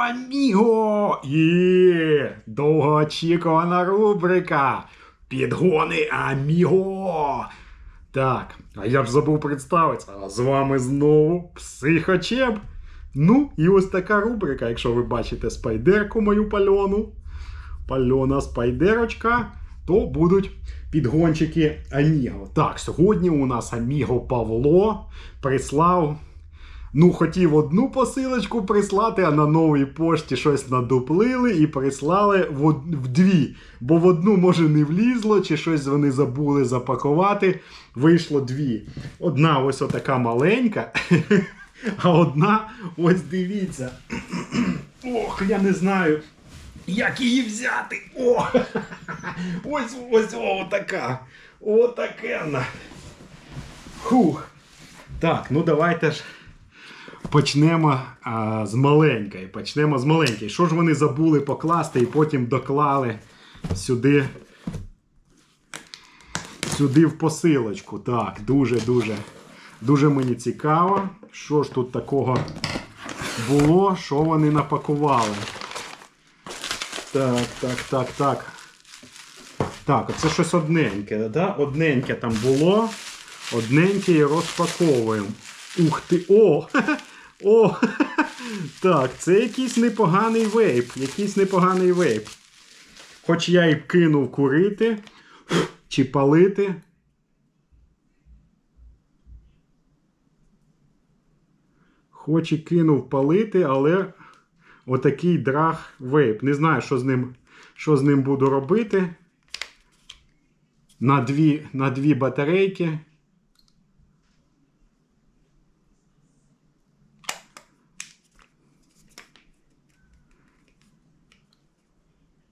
Аміго! Є! Довгоочікувана рубрика. Підгони Аміго. Так, а я ж забув представитися. А з вами знову Психочеп. Ну, і ось така рубрика, якщо ви бачите спайдерку мою пальону. Пальона спайдерочка, то будуть підгончики Аміго. Так, сьогодні у нас Аміго Павло прислав Ну, хотів одну посилочку прислати, а на новій пошті щось надуплили і прислали в, дві. Бо в одну, може, не влізло, чи щось вони забули запакувати. Вийшло дві. Одна ось отака маленька, а одна, ось дивіться. Ох, я не знаю, як її взяти. О! Ось ось о, така. Отакена. Хух. Так, ну давайте ж. Почнемо а, з маленької. Почнемо з маленької. Що ж вони забули покласти і потім доклали сюди. Сюди в посилочку. Так, дуже-дуже дуже мені цікаво, що ж тут такого було, що вони напакували. Так, так, так, так. Так, оце щось одненьке, да? Одненьке там було. Одненьке і розпаковуємо. Ух ти! О! О! Так, це якийсь непоганий вейп. Якийсь непоганий вейп. Хоч я і кинув курити чи палити. Хоч і кинув палити, але отакий драг вейп. Не знаю, що з ним, що з ним буду робити. На дві, на дві батарейки.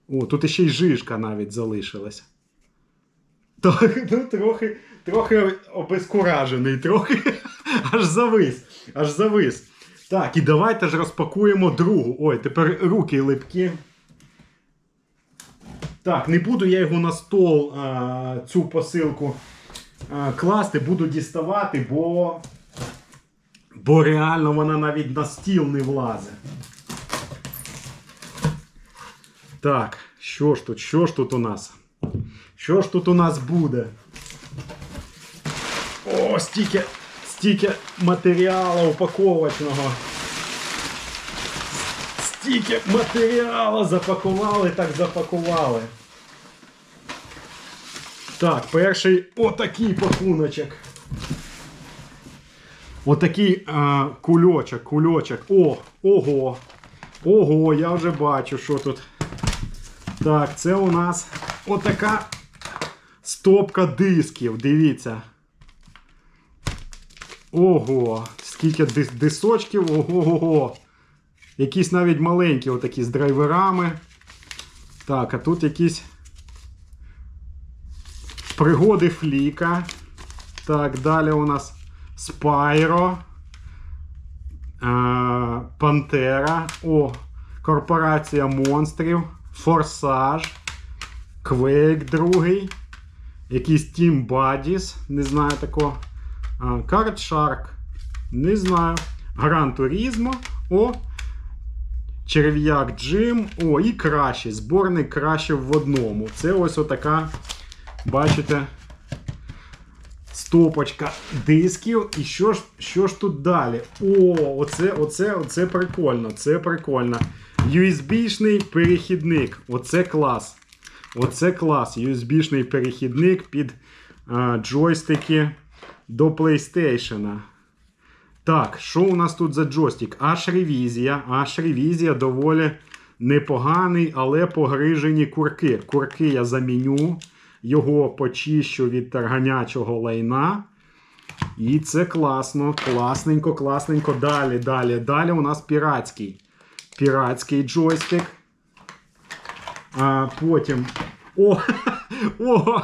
О, тут ще й жишка навіть залишилася. Так, ну трохи, трохи обезкуражений, трохи аж завис. Аж завис. Так, і давайте ж розпакуємо другу. Ой, тепер руки липкі. Так, не буду я його на стол а, цю посилку а, класти, буду діставати, бо, бо реально вона навіть на стіл не влазить. Так, що ж тут, що ж тут у нас? Що ж тут у нас буде? О, стільки, стільки матеріалу упаковочного. Стільки матеріалу запакували, так запакували. Так, перший отакий пакуночок. Отакий а, кульочок, кульочок. О, ого. Ого, я вже бачу, що тут. Так, це у нас отака стопка дисків. Дивіться. Ого, скільки дис- дисочків, ого-го. Якісь навіть маленькі, отакі з драйверами. Так, а тут якісь пригоди Фліка. Так, далі у нас Спайро. Пантера. О, Корпорація монстрів. Форсаж. Квейк другий. Якийсь Team Buddies. Не знаю такого. Карт Shark. Не знаю. Гран Турізмо. О. Черв'як Джим. О, і краще. Зборник краще в одному. Це ось отака, бачите, стопочка дисків. І що ж що ж тут далі? О, оце, оце, оце прикольно. Це прикольно. USB-шний перехідник. Оце клас. Оце клас. USB-шний перехідник під а, джойстики до PlayStation. Так, що у нас тут за джойстик? Аж ревізія. Аж ревізія доволі непоганий, але погрижені курки. Курки я заміню. Його почищу від тарганячого лайна. І це класно, класненько, класненько. Далі, далі, далі у нас піратський. Піратський джойстик. А потім. О! О!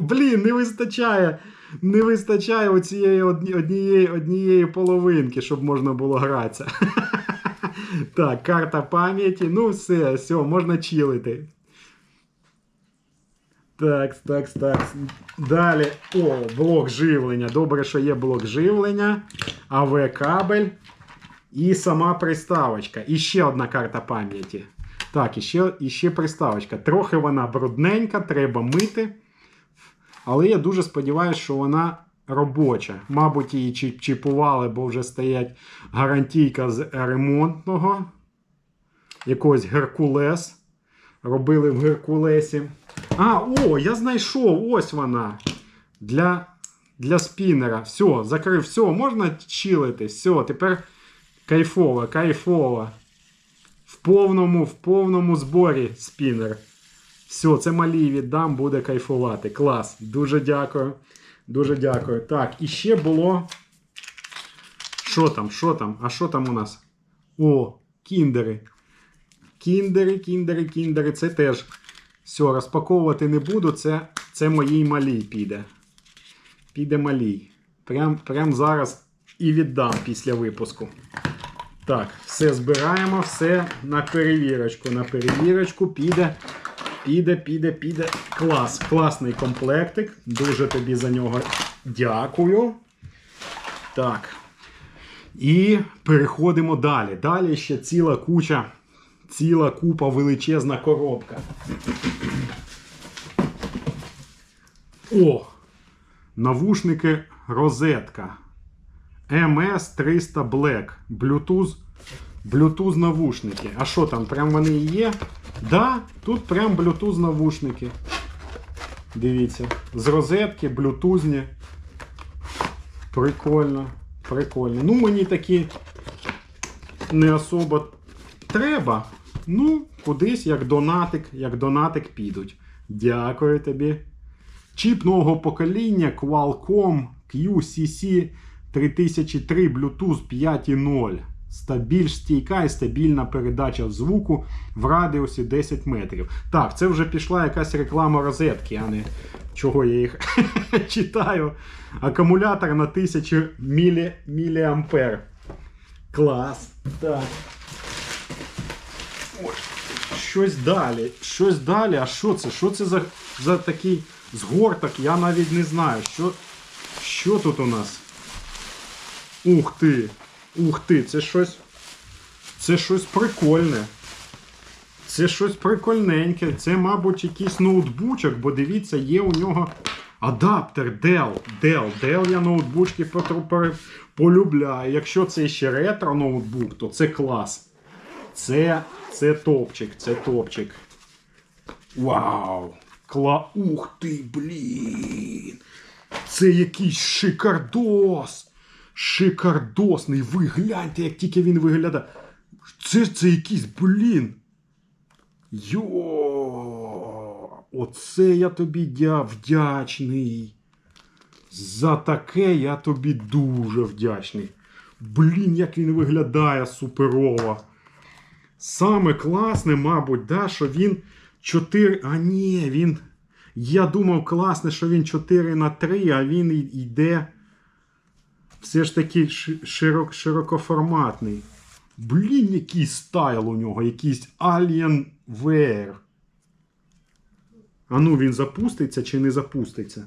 Блін, не вистачає. Не вистачає оцієї однієї, однієї половинки, щоб можна було гратися. Так, карта пам'яті. Ну, все, все, можна чилити. Так, так, так. Далі. О, блок живлення. Добре, що є блок живлення, АВ-кабель і сама приставочка. І ще одна карта пам'яті. Так, і ще, і ще приставочка. Трохи вона брудненька, треба мити. Але я дуже сподіваюся, що вона робоча. Мабуть, її чіп- чіпували, бо вже стоять гарантійка з ремонтного. Якогось Геркулес. Робили в Геркулесі. А, о, я знайшов, ось вона. Для, для спінера. Все, закрив, все, можна чилити. Все, тепер кайфово, кайфово. В повному, в повному зборі спінер. Все, це малій віддам, буде кайфувати. Клас. Дуже дякую. Дуже дякую. Так, і ще було. Що там? Що там? А що там у нас? О, кіндери. Кіндери, кіндери, кіндери. Це теж. Все, розпаковувати не буду. Це, це моїй малій піде. Піде малій. Прям, прям зараз і віддам після випуску. Так, все збираємо, все на перевірочку. На перевірочку піде. Піде, піде, піде. Клас. Класний комплектик. Дуже тобі за нього дякую. Так. І переходимо далі. Далі ще ціла куча, ціла купа величезна коробка. О! Навушники розетка. MS300 Black. Bluetooth. Bluetooth навушники. А що там? Прям вони і є? Да, тут прям Bluetooth навушники. Дивіться. З розетки, блютузні. Прикольно. Прикольно. Ну, мені такі не особо треба. Ну, кудись як донатик, як донатик підуть. Дякую тобі. Чіп нового покоління Qualcomm QCC 3003 Bluetooth 5.0. Більш стійка і стабільна передача звуку в радіусі 10 метрів. Так, це вже пішла якась реклама розетки, а не чого я їх читаю. Акумулятор на 1000 мілі, міліампер. Клас. Так. Щось далі. Щось далі. А що це? Що це за, за такий згорток? Я навіть не знаю. Що, що тут у нас? Ух ти! Ух ти, це щось. Це щось прикольне. Це щось прикольненьке. Це, мабуть, якийсь ноутбучок, бо дивіться, є у нього адаптер Dell. Dell. Dell я ноутбучки полюбляю. Якщо це ще ретро ноутбук, то це клас. Це, це топчик, це топчик. Вау! Кла... Ух ти, блін! Це якийсь шикардос! Шикардосний. Ви гляньте, як тільки він виглядає. Це, це якийсь, блін. Йо! Оце я тобі дя... вдячний. За таке я тобі дуже вдячний. Блін, як він виглядає суперово. Саме класне, мабуть, да, що він 4. А ні, він. Я думав, класне, що він 4 на 3, а він йде все ж таки широк, широкоформатний. Блін, який стайл у нього, якийсь Alienware. А ну він запуститься чи не запуститься?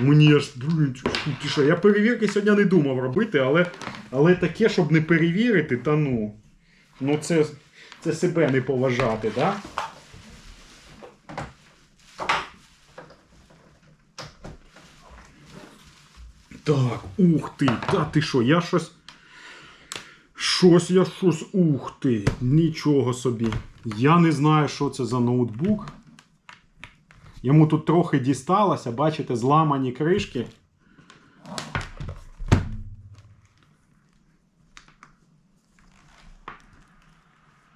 Мені аж, блін, ти що, я перевірки сьогодні не думав робити, але, але таке, щоб не перевірити, та ну. Ну це, це себе не поважати, так? Да? Так, ух ти, та ти що, я щось. Щось я щось. Ух ти, нічого собі. Я не знаю, що це за ноутбук. Йому тут трохи дісталося, бачите, зламані кришки.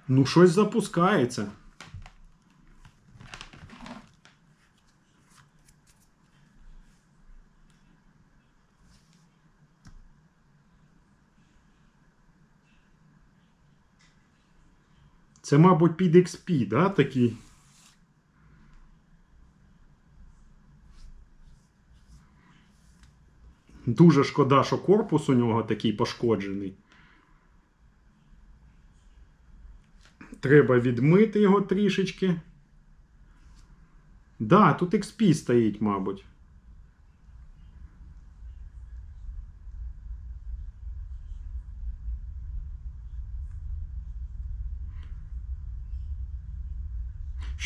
Ну, щось запускається. Це, мабуть, під XP, да, такий? Дуже шкода, що корпус у нього такий пошкоджений. Треба відмити його трішечки. Да, тут XP стоїть, мабуть.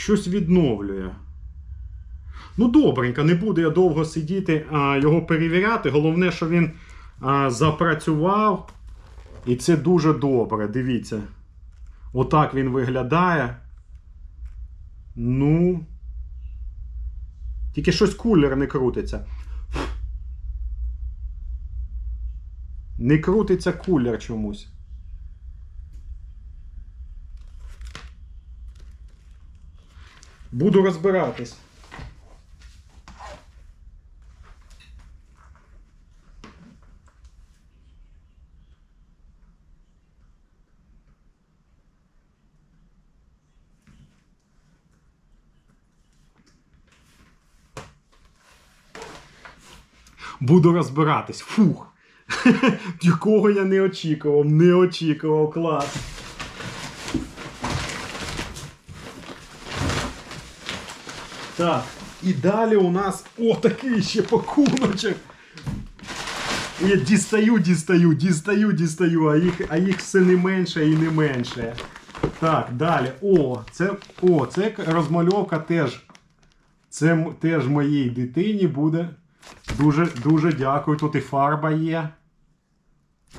Щось відновлює. Ну, добренько, не буду я довго сидіти, а, його перевіряти. Головне, що він а, запрацював. І це дуже добре. Дивіться. Отак він виглядає. Ну. Тільки щось кулер не крутиться. Не крутиться кулер чомусь. Буду розбиратись. Буду розбиратись. Фух. Якого я не очікував, не очікував клас. Так, і далі у нас о, такий ще пакуночок. Я дістаю, дістаю, дістаю, дістаю, а їх, а їх все не менше і не менше. Так, далі. О, це, о, це розмальовка теж. Це теж моїй дитині буде. Дуже, дуже дякую. Тут і фарба є.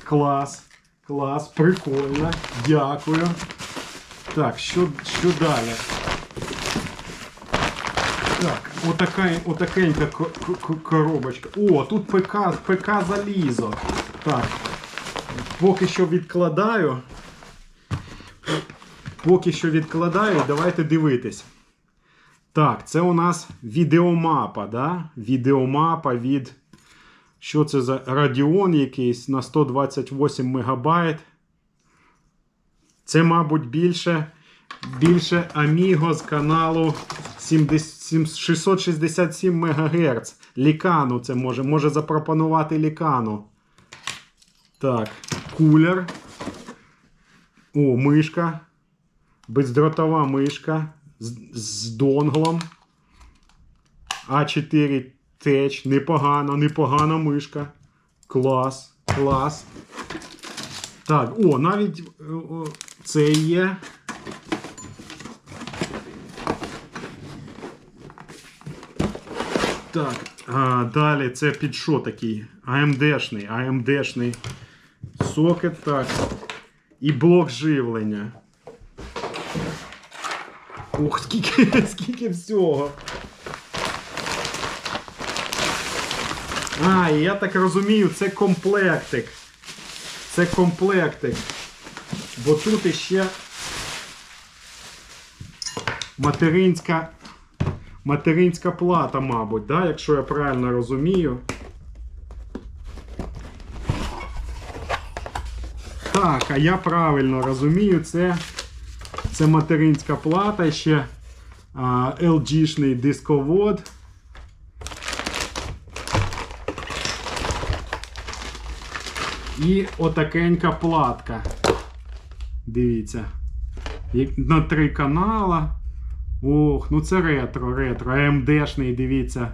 Клас. Клас, прикольно. Дякую. Так, що, що далі? Так, отака, отакенька ко- ко- ко- коробочка. О, тут ПК, ПК залізо. Так. Поки що відкладаю. Поки що відкладаю, давайте дивитись. Так, це у нас відеомапа, да? Відеомапа від. Що це за Radeon якийсь на 128 мегабайт. Це, мабуть, більше, більше Amigo з каналу 70 667 МГц. Лікану це може. Може запропонувати лікану. Так, кулер. О, мишка. Бездротова мишка з, з донглом. А4 теч. Непогано, непогана мишка. Клас, клас. Так, о, навіть е, о, це є. Так, а, далі це під що такий? AMD-шний, AMD-шний сокет, так. І блок живлення. Ух, скільки, скільки всього. А, і я так розумію, це комплектик. Це комплектик. Бо тут іще материнська, материнська плата, мабуть, да? якщо я правильно розумію. Так, а я правильно розумію, це, це материнська плата, ще LG-шний дисковод. І отакенька платка. Дивіться. На три канала. Ох, ну це ретро, ретро. AMD-шний, дивіться.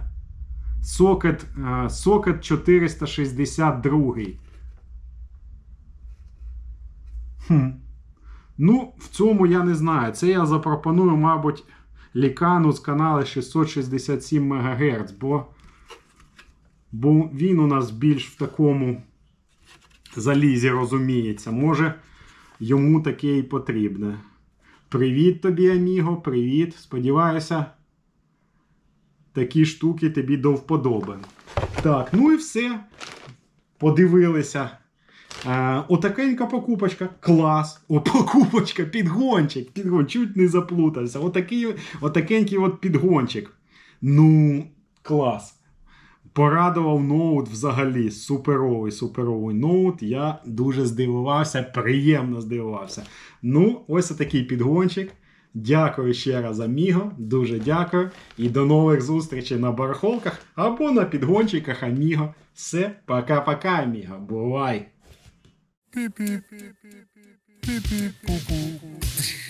Сокет, сокет 462. Хм. Ну, в цьому я не знаю. Це я запропоную, мабуть, лікану з каналу 667 МГц, бо, бо він у нас більш в такому залізі розуміється. Може, йому таке і потрібне. Привіт тобі, Аміго, привіт. Сподіваюся, такі штуки тобі до вподоби. Так, ну і все. Подивилися. Е, отакенька покупочка. Клас. О, покупочка, підгончик. підгон, чуть не заплутався. Отакий, отакенький от підгончик. Ну, клас. Порадував ноут взагалі. Суперовий, суперовий ноут. Я дуже здивувався, приємно здивувався. Ну, ось такий підгончик. Дякую ще раз, Аміго. Дуже дякую. І до нових зустрічей на барахолках або на підгончиках Аміго. Все, пока-пока, Аміго. Бувай! Пі-пі. Пі-пі-пу-пу.